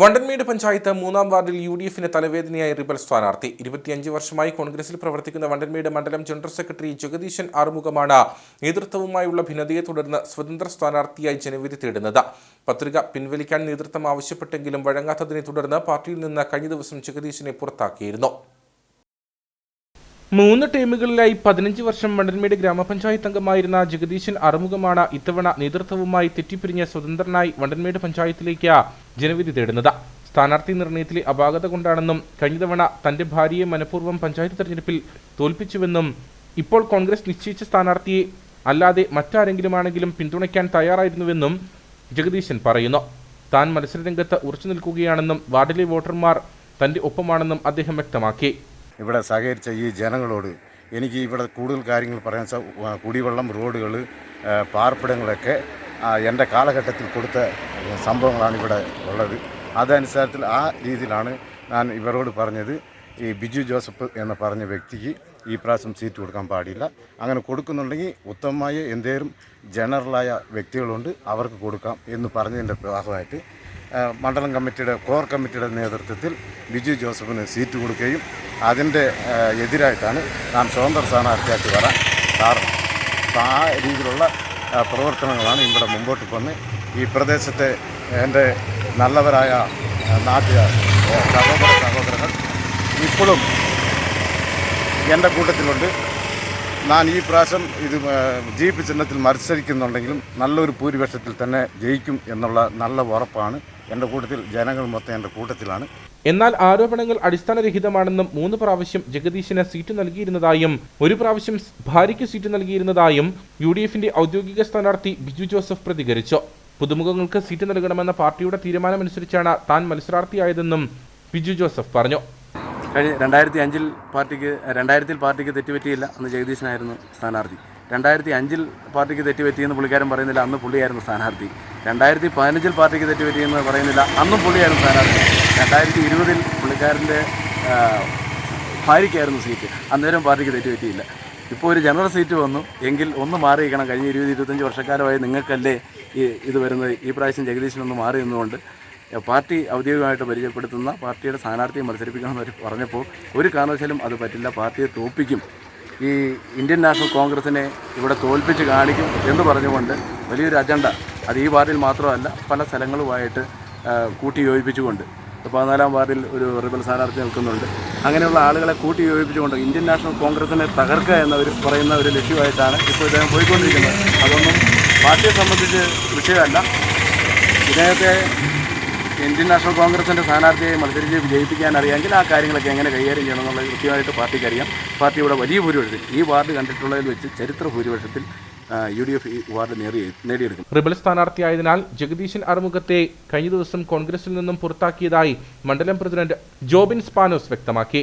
വണ്ടൻമേട് പഞ്ചായത്ത് മൂന്നാം വാർഡിൽ U D എഫിന് തലവേദനയായി റിബൽ സ്ഥാനാർത്ഥി. ഇരുപത്തിയഞ്ച് വർഷമായി കോൺഗ്രസിൽ പ്രവർത്തിക്കുന്ന വണ്ടൻമേട് മണ്ഡലം ജനറൽ സെക്രട്ടറി ജഗദീശൻ ആറുമുഖമാണ് നേതൃത്വവുമായുള്ള ഭിന്നതയെ തുടർന്ന് സ്വതന്ത്ര സ്ഥാനാർത്ഥിയായി ജനവിധി തേടുന്നത്. പത്രിക പിൻവലിക്കാൻ നേതൃത്വം ആവശ്യപ്പെട്ടെങ്കിലും വഴങ്ങാത്തതിനെ തുടർന്ന് പാർട്ടിയിൽ നിന്ന് കഴിഞ്ഞ ദിവസം ജഗദീശനെ പുറത്താക്കിയിരുന്നു. മൂന്ന് ടീമുകളിലായി പതിനഞ്ച് വർഷം മണ്ടൻമേട് ഗ്രാമപഞ്ചായത്ത് അംഗമായിരുന്ന ജഗദീശൻ അറുമുഖമാണ് ഇത്തവണ നേതൃത്വവുമായി തെറ്റിപ്പിരിഞ്ഞ സ്വതന്ത്രനായി വണ്ടൻമേട് പഞ്ചായത്തിലേക്ക് ജനവിധി തേടുന്നത്. സ്ഥാനാർത്ഥി നിർണയത്തിലെ അപാകത കൊണ്ടാണെന്നും കഴിഞ്ഞ തവണ തന്റെ ഭാര്യയെ മനഃപൂർവം പഞ്ചായത്ത് തെരഞ്ഞെടുപ്പിൽ തോൽപ്പിച്ചുവെന്നും ഇപ്പോൾ കോൺഗ്രസ് നിശ്ചയിച്ച സ്ഥാനാർത്ഥിയെ അല്ലാതെ മറ്റാരെങ്കിലുമാണെങ്കിലും പിന്തുണയ്ക്കാൻ തയ്യാറായിരുന്നുവെന്നും ജഗദീശൻ പറയുന്നു. താൻ മത്സരരംഗത്ത് ഉറച്ചു നിൽക്കുകയാണെന്നും വാർഡിലെ വോട്ടർമാർ തന്റെ ഒപ്പമാണെന്നും അദ്ദേഹം വ്യക്തമാക്കി. ഇവിടെ സഹകരിച്ച ഈ ജനങ്ങളോട് എനിക്ക് ഇവിടെ കൂടുതൽ കാര്യങ്ങൾ പറയാൻ കുടിവെള്ളം റോഡുകൾ പാർപ്പിടങ്ങളൊക്കെ എന്റെ കാലഘട്ടത്തിൽ കൊടുത്ത സംഭവങ്ങളാണ് ഇവിടെ ഉള്ളത്. അതനുസരത്തിൽ ആ രീതിയിലാണ് ഞാൻ ഇവരോട് പറഞ്ഞത്. ഈ ബിജു ജോസഫ് എന്ന് പറഞ്ഞ വ്യക്തിക്ക് ഈ പ്രാവശ്യം സീറ്റ് കൊടുക്കാൻ പാടില്ല. അങ്ങനെ കൊടുക്കുന്നുണ്ടെങ്കിൽ ഉത്തമമായ എന്തേലും ജനറലായ വ്യക്തികളുണ്ട് അവർക്ക് കൊടുക്കാം എന്ന് പറഞ്ഞതിന്റെ ഭാഗമായിട്ട് മണ്ഡലം കമ്മിറ്റിയുടെ കോർ കമ്മിറ്റിയുടെ നേതൃത്വത്തിൽ ബിജു ജോസഫിന് സീറ്റ് കൊടുക്കുകയും അതിന്റെ എതിരായിട്ടാണ് നാം സ്വതന്ത്ര സ്ഥാനാർത്ഥിയാക്കി വരാൻ കാരണം. അപ്പം ആ രീതിയിലുള്ള പ്രവർത്തനങ്ങളാണ് ഇവിടെ മുമ്പോട്ട് വന്ന് ഈ പ്രദേശത്തെ എന്റെ നല്ലവരായ നാട്ടുകാർ സഹോദര സഹോദരങ്ങൾ ഇപ്പോഴും എന്റെ കൂട്ടത്തിലുണ്ട്. ഞാൻ ഈ പ്രാവശ്യം ഇത് ജീപ്പ് ചിഹ്നത്തിൽ മത്സരിക്കുന്നുണ്ടെങ്കിലും നല്ലൊരു ഭൂരിപക്ഷത്തിൽ തന്നെ ജയിക്കും എന്നുള്ള നല്ല ഉറപ്പാണ്. എന്റെ കൂട്ടത്തിൽ ജനങ്ങൾ മൊത്തം എന്റെ കൂട്ടത്തിലാണ്. എന്നാൽ ആരോപണങ്ങൾ അടിസ്ഥാനരഹിതമാണെന്നും മൂന്ന് പ്രാവശ്യം ജഗദീശിന് സീറ്റ് നൽകിയിരുന്നതായും ഒരു പ്രാവശ്യം ഭാര്യയ്ക്ക് സീറ്റ് നൽകിയിരുന്നതായും യു ഡി എഫിന്റെ ഔദ്യോഗിക സ്ഥാനാർത്ഥി ബിജു ജോസഫ് പ്രതികരിച്ചു. പുതുമുഖങ്ങൾക്ക് സീറ്റ് നൽകണമെന്ന പാർട്ടിയുടെ തീരുമാനമനുസരിച്ചാണ് താൻ മത്സരാർത്ഥിയായതെന്നും ബിജു ജോസഫ് പറഞ്ഞു. കഴിഞ്ഞ രണ്ടായിരത്തി അഞ്ചിൽ പാർട്ടിക്ക് രണ്ടായിരത്തിൽ പാർട്ടിക്ക് തെറ്റുപറ്റിയില്ല അന്ന് ജഗദീശനായിരുന്നു സ്ഥാനാർത്ഥി. രണ്ടായിരത്തി അഞ്ചിൽ പാർട്ടിക്ക് തെറ്റുപറ്റിയെന്ന് പുള്ളിക്കാരൻ പറയുന്നില്ല അന്ന് പുള്ളിയായിരുന്നു സ്ഥാനാർത്ഥി. രണ്ടായിരത്തി പതിനഞ്ചിൽ പാർട്ടിക്ക് തെറ്റുപറ്റിയെന്ന് പറയുന്നില്ല അന്നും പുള്ളിയായിരുന്നു സ്ഥാനാർത്ഥി. രണ്ടായിരത്തി ഇരുപതിൽ പുള്ളിക്കാരന്റെ ഭാര്യയ്ക്കായിരുന്നു സീറ്റ്. അന്നേരം പാർട്ടിക്ക് തെറ്റുപറ്റിയില്ല. ഇപ്പോൾ ഒരു ജനറൽ സീറ്റ് വന്നു. എങ്കിൽ ഒന്ന് മാറിയിരിക്കണം. കഴിഞ്ഞ ഇരുപത് ഇരുപത്തഞ്ച് വർഷക്കാലമായി നിങ്ങൾക്കല്ലേ ഈ ഇത് വരുന്നത്? ഈ പ്രാവശ്യം ജഗദീശനൊന്ന് മാറി നിന്നുകൊണ്ട് പാർട്ടി ഔദ്യോഗികമായിട്ട് പരിചയപ്പെടുത്തുന്ന പാർട്ടിയുടെ സ്ഥാനാർത്ഥിയെ മത്സരിപ്പിക്കണമെന്ന് പറഞ്ഞപ്പോൾ ഒരു കാരണവശാലും അത് പറ്റില്ല. പാർട്ടിയെ തോൽപ്പിക്കും. ഈ ഇന്ത്യൻ നാഷണൽ കോൺഗ്രസിനെ ഇവിടെ തോൽപ്പിച്ച് കാണിക്കും എന്ന് പറഞ്ഞുകൊണ്ട് വലിയൊരു അജണ്ട. അത് ഈ വാർഡിൽ മാത്രമല്ല പല സ്ഥലങ്ങളുമായിട്ട് കൂട്ടി യോജിപ്പിച്ചുകൊണ്ട് പതിനാലാം വാർഡിൽ ഒരു റിബൽ സ്ഥാനാർത്ഥി നിൽക്കുന്നുണ്ട്. അങ്ങനെയുള്ള ആളുകളെ കൂട്ടി യോജിപ്പിച്ചുകൊണ്ട് ഇന്ത്യൻ നാഷണൽ കോൺഗ്രസിനെ തകർക്കുക എന്ന പറയുന്ന ഒരു ലക്ഷ്യമായിട്ടാണ് ഇപ്പോൾ ഇദ്ദേഹം പോയിക്കൊണ്ടിരിക്കുന്നത്. അതൊന്നും പാർട്ടിയെ സംബന്ധിച്ച് വിഷയമല്ല. ഇദ്ദേഹത്തെ ഇന്ത്യൻ നാഷണൽ കോൺഗ്രസിന്റെ സ്ഥാനാർത്ഥിയെ മത്സരിച്ച് വിജയിപ്പിക്കാൻ അറിയാമെങ്കിൽ ആ കാര്യങ്ങളൊക്കെ എങ്ങനെ കൈകാര്യം ചെയ്യണം എന്നുള്ളത് കൃത്യമായിട്ട് പാർട്ടിക്ക് അറിയാം. പാർട്ടി ഇവിടെ വലിയ ഭൂരിപക്ഷത്തിൽ ഈ വാർഡ് കണ്ടിട്ടുള്ളതിൽ വെച്ച് ചരിത്ര ഭൂരിപക്ഷത്തിൽ യു ഡി എഫ് വാർഡ് നേടി നേടിയെടുക്കും. റിബൽ സ്ഥാനാർത്ഥിയായതിനാൽ ജഗദീശൻ അറുമുഖത്തെ കഴിഞ്ഞ ദിവസം കോൺഗ്രസിൽ നിന്നും പുറത്താക്കിയതായി മണ്ഡലം പ്രസിഡന്റ് ജോബിൻ സ്പാനോസ് വ്യക്തമാക്കി.